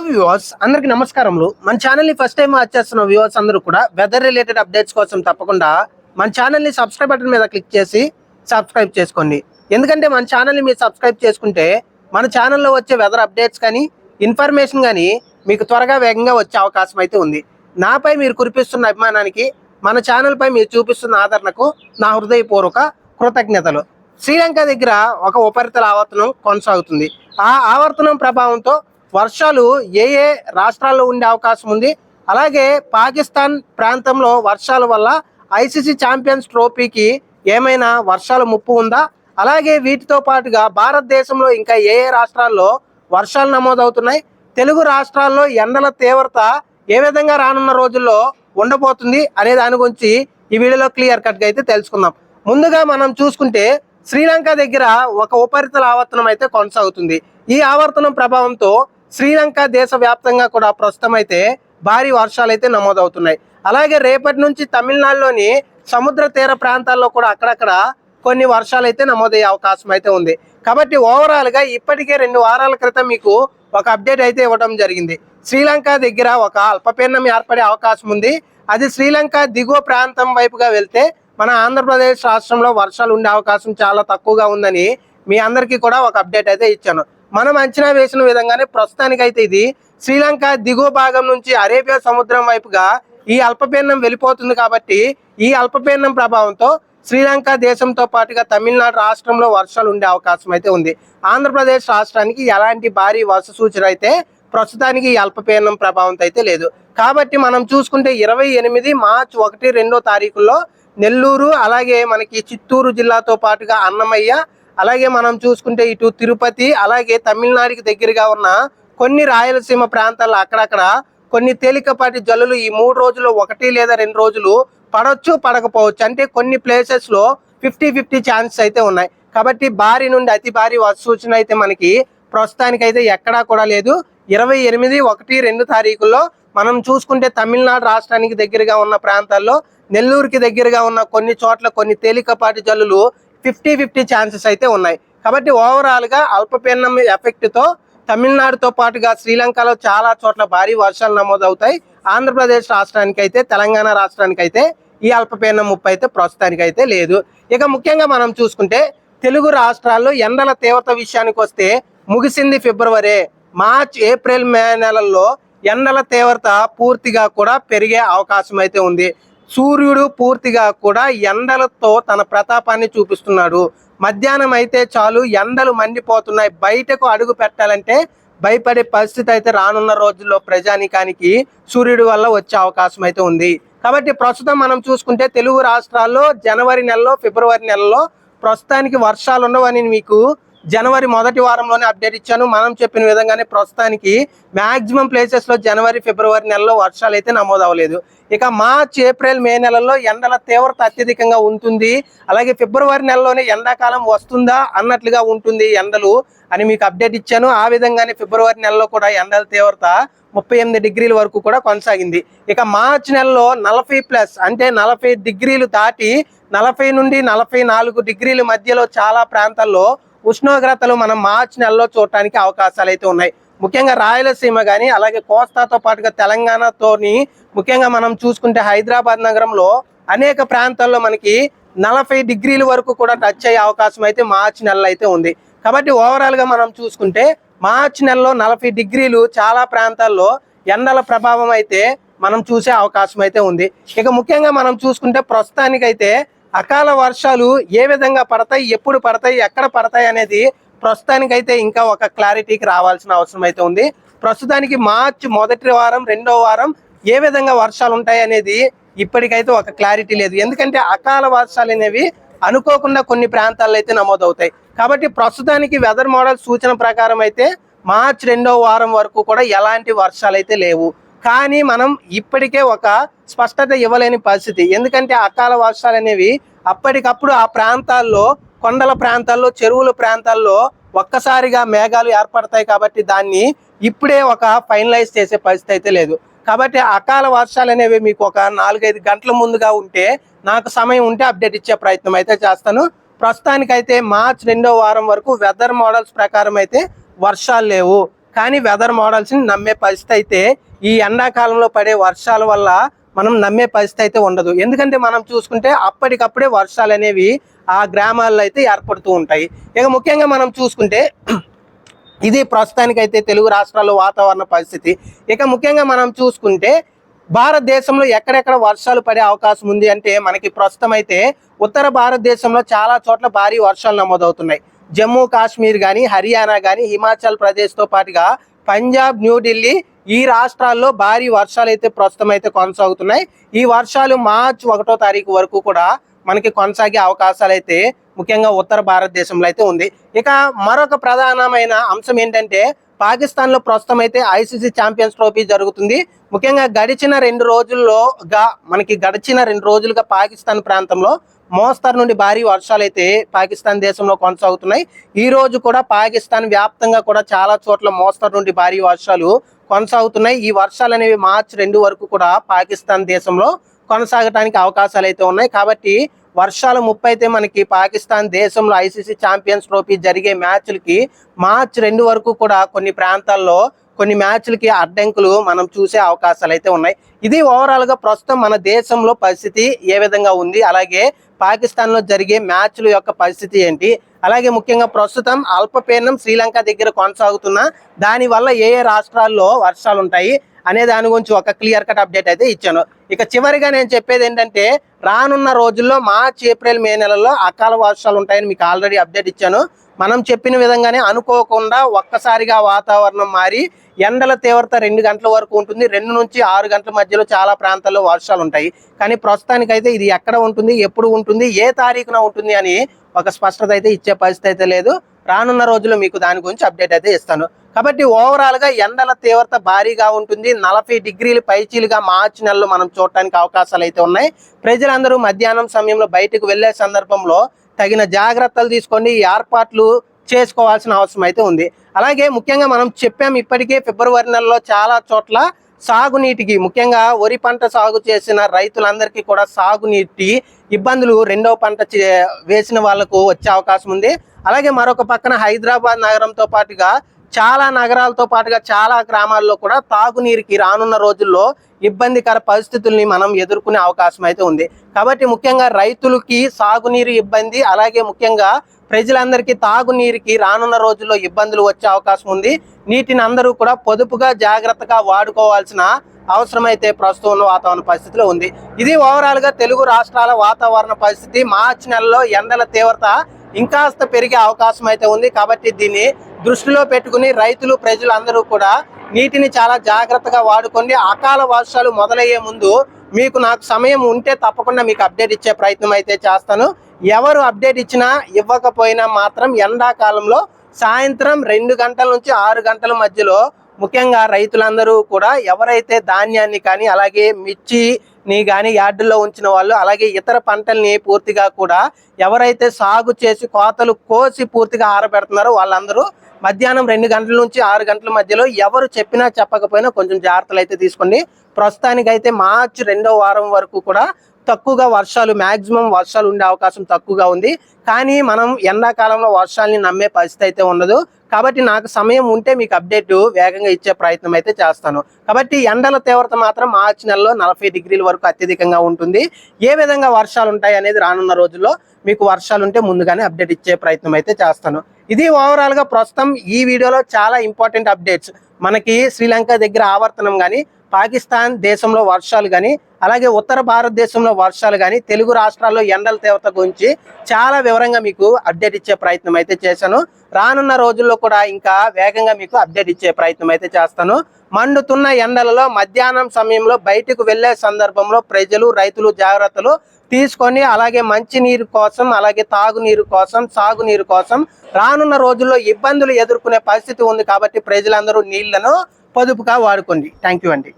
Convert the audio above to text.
Viewers అందరికి నమస్కారములు. మన ఛానల్ని ఫస్ట్ టైం వాచ్ చేస్తున్న వ్యూవర్స్ అందరూ కూడా వెదర్ రిలేటెడ్ అప్డేట్స్ కోసం తప్పకుండా మన ఛానల్ని సబ్స్క్రైబ్ బటన్ మీద క్లిక్ చేసి సబ్స్క్రైబ్ చేసుకోండి. ఎందుకంటే మన ఛానల్ని మీరు సబ్స్క్రైబ్ చేసుకుంటే మన ఛానల్లో వచ్చే వెదర్ అప్డేట్స్ కానీ ఇన్ఫర్మేషన్ కానీ మీకు త్వరగా వేగంగా వచ్చే అవకాశం అయితే ఉంది. నాపై మీరు కురిపిస్తున్న అభిమానానికి మన ఛానల్పై మీరు చూపిస్తున్న ఆదరణకు నా హృదయపూర్వక కృతజ్ఞతలు. శ్రీలంక దగ్గర ఒక ఉపరితల ఆవర్తనం కొనసాగుతుంది. ఆ ఆవర్తనం ప్రభావంతో వర్షాలు ఏ ఏ రాష్ట్రాల్లో ఉండే అవకాశం ఉంది. అలాగే పాకిస్తాన్ ప్రాంతంలో వర్షాల వల్ల ఐసీసీ ఛాంపియన్స్ ట్రోఫీకి ఏమైనా వర్షాల ముప్పు ఉందా? అలాగే వీటితో పాటుగా భారతదేశంలో ఇంకా ఏ ఏ రాష్ట్రాల్లో వర్షాలు నమోదవుతున్నాయి? తెలుగు రాష్ట్రాల్లో ఎండల తీవ్రత ఏ విధంగా రానున్న రోజుల్లో ఉండబోతుంది అనే దాని గురించి ఈ వీడియోలో క్లియర్ కట్గా అయితే తెలుసుకుందాం. ముందుగా మనం చూసుకుంటే శ్రీలంక దగ్గర ఒక ఉపరితల ఆవర్తనం అయితే కొనసాగుతుంది. ఈ ఆవర్తనం ప్రభావంతో శ్రీలంక దేశవ్యాప్తంగా కూడా ప్రస్తుతం అయితే భారీ వర్షాలు అయితే నమోదవుతున్నాయి. అలాగే రేపటి నుంచి తమిళనాడులోని సముద్ర తీర ప్రాంతాల్లో కూడా అక్కడక్కడ కొన్ని వర్షాలు అయితే నమోదయ్యే అవకాశం అయితే ఉంది. కాబట్టి ఓవరాల్గా ఇప్పటికే రెండు వారాల క్రితం మీకు ఒక అప్డేట్ అయితే ఇవ్వడం జరిగింది. శ్రీలంక దగ్గర ఒక అల్పపీడనం ఏర్పడే అవకాశం ఉంది. అది శ్రీలంక దిగువ ప్రాంతం వైపుగా వెళ్తే మన ఆంధ్రప్రదేశ్ రాష్ట్రంలో వర్షాలు ఉండే అవకాశం చాలా తక్కువగా ఉందని మీ అందరికీ కూడా ఒక అప్డేట్ అయితే ఇచ్చాను. మనం అంచనా వేసిన విధంగానే ప్రస్తుతానికైతే ఇది శ్రీలంక దిగువ భాగం నుంచి అరేబియా సముద్రం వైపుగా ఈ అల్పపీడనం వెళ్ళిపోతుంది కాబట్టి ఈ అల్పపీడనం ప్రభావంతో శ్రీలంక దేశంతో పాటుగా తమిళనాడు రాష్ట్రంలో వర్షాలు ఉండే అవకాశం అయితే ఉంది. ఆంధ్రప్రదేశ్ రాష్ట్రానికి ఎలాంటి భారీ వర్ష సూచన అయితే ప్రస్తుతానికి ఈ అల్పపీడనం ప్రభావంతో అయితే లేదు. కాబట్టి మనం చూసుకుంటే ఇరవై ఎనిమిది మార్చ్ ఒకటి రెండో తారీఖుల్లో నెల్లూరు అలాగే మనకి చిత్తూరు జిల్లాతో పాటుగా అన్నమయ్య అలాగే మనం చూసుకుంటే ఇటు తిరుపతి అలాగే తమిళనాడుకి దగ్గరగా ఉన్న కొన్ని రాయలసీమ ప్రాంతాల్లో అక్కడక్కడ కొన్ని తేలికపాటి జల్లులు ఈ మూడు రోజులు ఒకటి లేదా రెండు రోజులు పడవచ్చు పడకపోవచ్చు. అంటే కొన్ని ప్లేసెస్లో ఫిఫ్టీ ఫిఫ్టీ ఛాన్సెస్ అయితే ఉన్నాయి. కాబట్టి భారీ నుండి అతి భారీ వర్ష సూచన అయితే మనకి ప్రస్తుతానికి అయితే ఎక్కడా కూడా లేదు. ఇరవై ఎనిమిది ఒకటి రెండు తారీఖుల్లో మనం చూసుకుంటే తమిళనాడు రాష్ట్రానికి దగ్గరగా ఉన్న ప్రాంతాల్లో నెల్లూరుకి దగ్గరగా ఉన్న కొన్ని చోట్ల కొన్ని తేలికపాటి జల్లులు ఫిఫ్టీ ఫిఫ్టీ ఛాన్సెస్ అయితే ఉన్నాయి. కాబట్టి ఓవరాల్గా అల్పపీడనం ఎఫెక్ట్తో తమిళనాడుతో పాటుగా శ్రీలంకలో చాలా చోట్ల భారీ వర్షాలు నమోదవుతాయి. ఆంధ్రప్రదేశ్ రాష్ట్రానికి అయితే తెలంగాణ రాష్ట్రానికి అయితే ఈ అల్పపీడనం ముప్పు అయితే ప్రస్తుతానికి అయితే లేదు. ఇక ముఖ్యంగా మనం చూసుకుంటే తెలుగు రాష్ట్రాల్లో ఎండల తీవ్రత విషయానికి వస్తే ముగిసింది ఫిబ్రవరి మార్చ్ ఏప్రిల్ మే నెలల్లో ఎండల తీవ్రత పూర్తిగా కూడా పెరిగే అవకాశం అయితే ఉంది. సూర్యుడు పూర్తిగా కూడా ఎండలతో తన ప్రతాపాన్ని చూపిస్తున్నాడు. మధ్యాహ్నం అయితే చాలు ఎండలు మండిపోతున్నాయి. బయటకు అడుగు పెట్టాలంటే భయపడే పరిస్థితి అయితే రానున్న రోజుల్లో ప్రజానికానికి సూర్యుడి వల్ల వచ్చే అవకాశం అయితే ఉంది. కాబట్టి ప్రస్తుతం మనం చూసుకుంటే తెలుగు రాష్ట్రాల్లో జనవరి నెలలో ఫిబ్రవరి నెలలో ప్రస్తుతానికి వర్షాలు ఉండవని మీకు జనవరి మొదటి వారంలోనే అప్డేట్ ఇచ్చాను. మనం చెప్పిన విధంగానే ప్రస్తుతానికి మ్యాక్సిమం ప్లేసెస్లో జనవరి ఫిబ్రవరి నెలలో వర్షాలు అయితే నమోదు అవ్వలేదు ఇక మార్చ్ ఏప్రిల్ మే నెలలో ఎండల తీవ్రత అత్యధికంగా ఉంటుంది. అలాగే ఫిబ్రవరి నెలలోనే ఎండాకాలం వస్తుందా అన్నట్లుగా ఉంటుంది ఎండలు అని మీకు అప్డేట్ ఇచ్చాను. ఆ విధంగానే ఫిబ్రవరి నెలలో కూడా ఎండల తీవ్రత ముప్పై ఎనిమిది డిగ్రీల వరకు కూడా కొనసాగింది. ఇక మార్చ్ నెలలో నలభై ప్లస్ అంటే నలభై డిగ్రీలు దాటి నలభై నుండి నలభై నాలుగు డిగ్రీల మధ్యలో చాలా ప్రాంతాల్లో ఉష్ణోగ్రతలు మనం మార్చి నెలలో చూడటానికి అవకాశాలు అయితే ఉన్నాయి. ముఖ్యంగా రాయలసీమ కానీ అలాగే కోస్తాతో పాటుగా తెలంగాణతోని ముఖ్యంగా మనం చూసుకుంటే హైదరాబాద్ నగరంలో అనేక ప్రాంతాల్లో మనకి నలభై డిగ్రీల వరకు కూడా టచ్ అయ్యే అవకాశం అయితే మార్చి నెలలో అయితే ఉంది. కాబట్టి ఓవరాల్గా మనం చూసుకుంటే మార్చి నెలలో నలభై డిగ్రీలు చాలా ప్రాంతాల్లో ఎండల ప్రభావం అయితే మనం చూసే అవకాశం అయితే ఉంది. ఇక ముఖ్యంగా మనం చూసుకుంటే ప్రస్తుతానికైతే అకాల వర్షాలు ఏ విధంగా పడతాయి ఎప్పుడు పడతాయి ఎక్కడ పడతాయి అనేది ప్రస్తుతానికైతే ఇంకా ఒక క్లారిటీకి రావాల్సిన అవసరం అయితే ఉంది. ప్రస్తుతానికి మార్చి మొదటి వారం రెండో వారం ఏ విధంగా వర్షాలు ఉంటాయి అనేది ఇప్పటికైతే ఒక క్లారిటీ లేదు. ఎందుకంటే అకాల వర్షాలు అనేవి అనుకోకుండా కొన్ని ప్రాంతాల్లో అయితే నమోదవుతాయి. కాబట్టి ప్రస్తుతానికి వెదర్ మోడల్ సూచన ప్రకారం అయితే మార్చ్ రెండో వారం వరకు కూడా ఎలాంటి వర్షాలు అయితే లేవు. కానీ మనం ఇప్పటికే ఒక స్పష్టత ఇవ్వలేని పరిస్థితి. ఎందుకంటే అకాల వర్షాలు అనేవి అప్పటికప్పుడు ఆ ప్రాంతాల్లో కొండల ప్రాంతాల్లో చెరువుల ప్రాంతాల్లో ఒక్కసారిగా మేఘాలు ఏర్పడతాయి కాబట్టి దాన్ని ఇప్పుడే ఒక ఫైనలైజ్ చేసే పరిస్థితి అయితే లేదు. కాబట్టి అకాల వర్షాలు అనేవి మీకు ఒక నాలుగైదు గంటల ముందుగా ఉంటే నాకు సమయం ఉంటే అప్డేట్ ఇచ్చే ప్రయత్నం అయితే చేస్తాను. ప్రస్తుతానికైతే మార్చ్ రెండో వారం వరకు వెదర్ మోడల్స్ ప్రకారం అయితే వర్షాలు లేవు. కానీ వెదర్ మోడల్స్ని నమ్మే పరిస్థితి అయితే ఈ ఎండాకాలంలో పడే వర్షాల వల్ల మనం నమ్మే పరిస్థితి అయితే ఉండదు. ఎందుకంటే మనం చూసుకుంటే అప్పటికప్పుడే వర్షాలు అనేవి ఆ గ్రామాల్లో అయితే ఏర్పడుతూ ఉంటాయి. ఇక ముఖ్యంగా మనం చూసుకుంటే ఇది ప్రస్తుతానికైతే తెలుగు రాష్ట్రాల్లో వాతావరణ పరిస్థితి. ఇక ముఖ్యంగా మనం చూసుకుంటే భారతదేశంలో ఎక్కడెక్కడ వర్షాలు పడే అవకాశం ఉంది అంటే మనకి ప్రస్తుతం అయితే ఉత్తర భారతదేశంలో చాలా చోట్ల భారీ వర్షాలు నమోదవుతున్నాయి. జమ్మూ కాశ్మీర్ కానీ హర్యానా కానీ హిమాచల్ ప్రదేశ్తో పాటుగా పంజాబ్ న్యూఢిల్లీ ఈ రాష్ట్రాల్లో భారీ వర్షాలు అయితే ప్రస్తుతం అయితే కొనసాగుతున్నాయి. ఈ వర్షాలు మార్చి ఒకటో తారీఖు వరకు కూడా మనకి కొనసాగే అవకాశాలు అయితే ముఖ్యంగా ఉత్తర భారతదేశంలో అయితే ఉంది. ఇక మరొక ప్రధానమైన అంశం ఏంటంటే పాకిస్తాన్లో ప్రస్తుతం అయితే ఐసీసీ ఛాంపియన్స్ ట్రోఫీ జరుగుతుంది. ముఖ్యంగా గడిచిన రెండు రోజుల్లోగా మనకి గడిచిన రెండు రోజులుగా పాకిస్తాన్ ప్రాంతంలో మోస్తరు నుండి భారీ వర్షాలు అయితే పాకిస్తాన్ దేశంలో కొనసాగుతున్నాయి. ఈ రోజు కూడా పాకిస్తాన్ వ్యాప్తంగా కూడా చాలా చోట్ల మోస్తరు నుండి భారీ వర్షాలు కొనసాగుతున్నాయి. ఈ వర్షాలు అనేవి మార్చి రెండు వరకు కూడా పాకిస్తాన్ దేశంలో కొనసాగడానికి అవకాశాలు అయితే ఉన్నాయి. కాబట్టి వర్షాల ముప్పై అయితే మనకి పాకిస్తాన్ దేశంలో ఐసీసీ ఛాంపియన్స్ ట్రోఫీ జరిగే మ్యాచ్లకి మార్చి రెండు వరకు కూడా కొన్ని ప్రాంతాల్లో కొన్ని మ్యాచ్లకి అడ్డంకులు మనం చూసే అవకాశాలు అయితే ఉన్నాయి. ఇది ఓవరాల్గా ప్రస్తుతం మన దేశంలో పరిస్థితి ఏ విధంగా ఉంది? అలాగే పాకిస్తాన్లో జరిగే మ్యాచ్ల యొక్క పరిస్థితి ఏంటి? అలాగే ముఖ్యంగా ప్రస్తుతం అల్పపీడనం శ్రీలంక దగ్గర కొనసాగుతున్న దాని వల్ల ఏ ఏ రాష్ట్రాల్లో వర్షాలు ఉంటాయి అనే దాని గురించి ఒక క్లియర్ కట్ అప్డేట్ అయితే ఇచ్చాను. ఇక చివరిగా నేను చెప్పేది ఏంటంటే రానున్న రోజుల్లో మార్చ్ ఏప్రిల్ మే నెలలో అకాల వర్షాలు ఉంటాయని మీకు ఆల్రెడీ అప్డేట్ ఇచ్చాను. మనం చెప్పిన విధంగానే అనుకోకుండా ఒక్కసారిగా వాతావరణం మారి ఎండల తీవ్రత రెండు గంటల వరకు ఉంటుంది. రెండు నుంచి ఆరు గంటల మధ్యలో చాలా ప్రాంతాల్లో వర్షాలు ఉంటాయి. కానీ ప్రస్తుతానికైతే ఇది ఎక్కడ ఉంటుంది ఎప్పుడు ఉంటుంది ఏ తారీఖున ఉంటుంది అని ఒక స్పష్టత అయితే ఇచ్చే పరిస్థితి అయితే లేదు. రానున్న రోజుల్లో మీకు దాని గురించి అప్డేట్ అయితే ఇస్తాను. కాబట్టి ఓవరాల్గా ఎండల తీవ్రత భారీగా ఉంటుంది. నలభై డిగ్రీలు పైచీలుగా మార్చి నెలలో మనం చూడటానికి అవకాశాలు అయితే ఉన్నాయి. ప్రజలందరూ మధ్యాహ్నం సమయంలో బయటకు వెళ్ళే సందర్భంలో తగిన జాగ్రత్తలు తీసుకోండి. ఏర్పాట్లు చేసుకోవాల్సిన అవసరం అయితే ఉంది. అలాగే ముఖ్యంగా మనం చెప్పాం ఇప్పటికే ఫిబ్రవరి నెలలో చాలా చోట్ల సాగునీటికి ముఖ్యంగా వరి పంట సాగు చేసిన రైతులందరికీ కూడా సాగునీటి ఇబ్బందులు రెండవ పంట చే- వేసిన వాళ్ళకు వచ్చే అవకాశం ఉంది. అలాగే మరొక పక్కన హైదరాబాద్ నగరంతో పాటుగా చాలా నగరాలతో పాటుగా చాలా గ్రామాల్లో కూడా తాగునీరుకి రానున్న రోజుల్లో ఇబ్బందికర పరిస్థితుల్ని మనం ఎదుర్కొనే అవకాశం అయితే ఉంది. కాబట్టి ముఖ్యంగా రైతులకి సాగునీరు ఇబ్బంది అలాగే ముఖ్యంగా ప్రజలందరికీ తాగునీరుకి రానున్న రోజుల్లో ఇబ్బందులు వచ్చే అవకాశం ఉంది. నీటిని అందరూ కూడా పొదుపుగా జాగ్రత్తగా వాడుకోవాల్సిన అవసరం అయితే ప్రస్తుతం ఉన్న వాతావరణ పరిస్థితిలో ఉంది. ఇది ఓవరాల్గా తెలుగు రాష్ట్రాల వాతావరణ పరిస్థితి. మార్చి నెలలో ఎండల తీవ్రత ఇంకాస్త పెరిగే అవకాశం అయితే ఉంది కాబట్టి దీన్ని దృష్టిలో పెట్టుకుని రైతులు ప్రజలు అందరూ కూడా నీటిని చాలా జాగ్రత్తగా వాడుకోండి అకాల వర్షాలు మొదలయ్యే ముందు మీకు నాకు సమయం ఉంటే తప్పకుండా మీకు అప్డేట్ ఇచ్చే ప్రయత్నం అయితే చేస్తాను. ఎవరు అప్డేట్ ఇచ్చినా ఇవ్వకపోయినా మాత్రం ఎండాకాలంలో సాయంత్రం రెండు గంటల నుంచి ఆరు గంటల మధ్యలో ముఖ్యంగా రైతులందరూ కూడా ఎవరైతే ధాన్యాన్ని కానీ అలాగే మిర్చి నీ కానీ యార్డుల్లో ఉంచిన వాళ్ళు అలాగే ఇతర పంటల్ని పూర్తిగా కూడా ఎవరైతే సాగు చేసి కోతలు కోసి పూర్తిగా ఆరబెడుతున్నారో వాళ్ళందరూ మధ్యాహ్నం రెండు గంటల నుంచి ఆరు గంటల మధ్యలో ఎవరు చెప్పినా చెప్పకపోయినా కొంచెం జాగ్రత్తలు అయితే తీసుకోండి. ప్రస్తుతానికైతే మార్చి రెండో వారం వరకు కూడా తక్కువగా వర్షాలు మాక్సిమం వర్షాలు ఉండే అవకాశం తక్కువగా ఉంది. కానీ మనం ఎండాకాలంలో వర్షాలని నమ్మే పరిస్థితి అయితే ఉండదు. కాబట్టి నాకు సమయం ఉంటే మీకు అప్డేట్ వేగంగా ఇచ్చే ప్రయత్నం అయితే చేస్తాను. కాబట్టి ఎండల తీవ్రత మాత్రం మార్చి నెలలో నలభై డిగ్రీల వరకు అత్యధికంగా ఉంటుంది. ఏ విధంగా వర్షాలు ఉంటాయి అనేది రానున్న రోజుల్లో మీకు వర్షాలు ఉంటే ముందుగానే అప్డేట్ ఇచ్చే ప్రయత్నం అయితే చేస్తాను. ఇది ఓవరాల్గా ప్రస్తుతం ఈ వీడియోలో చాలా ఇంపార్టెంట్ అప్డేట్స్ మనకి శ్రీలంక దగ్గర ఆవర్తనం కానీ పాకిస్తాన్ దేశంలో వర్షాలు కానీ అలాగే ఉత్తర భారతదేశంలో వర్షాలు కానీ తెలుగు రాష్ట్రాల్లో ఎండల తీవ్రత గురించి చాలా వివరంగా మీకు అప్డేట్ ఇచ్చే ప్రయత్నం అయితే చేశాను. రానున్న రోజుల్లో కూడా ఇంకా వేగంగా మీకు అప్డేట్ ఇచ్చే ప్రయత్నం అయితే చేస్తాను. మండుతున్న ఎండలలో మధ్యాహ్నం సమయంలో బయటకు వెళ్ళే సందర్భంలో ప్రజలు రైతులు జాగ్రత్తలు తీసుకొని అలాగే మంచినీరు కోసం అలాగే తాగునీరు కోసం సాగునీరు కోసం రానున్న రోజుల్లో ఇబ్బందులు ఎదుర్కొనే పరిస్థితి ఉంది కాబట్టి ప్రజలందరూ నీళ్ళను పొదుపుగా వాడుకోండి. థ్యాంక్ యూ అండి.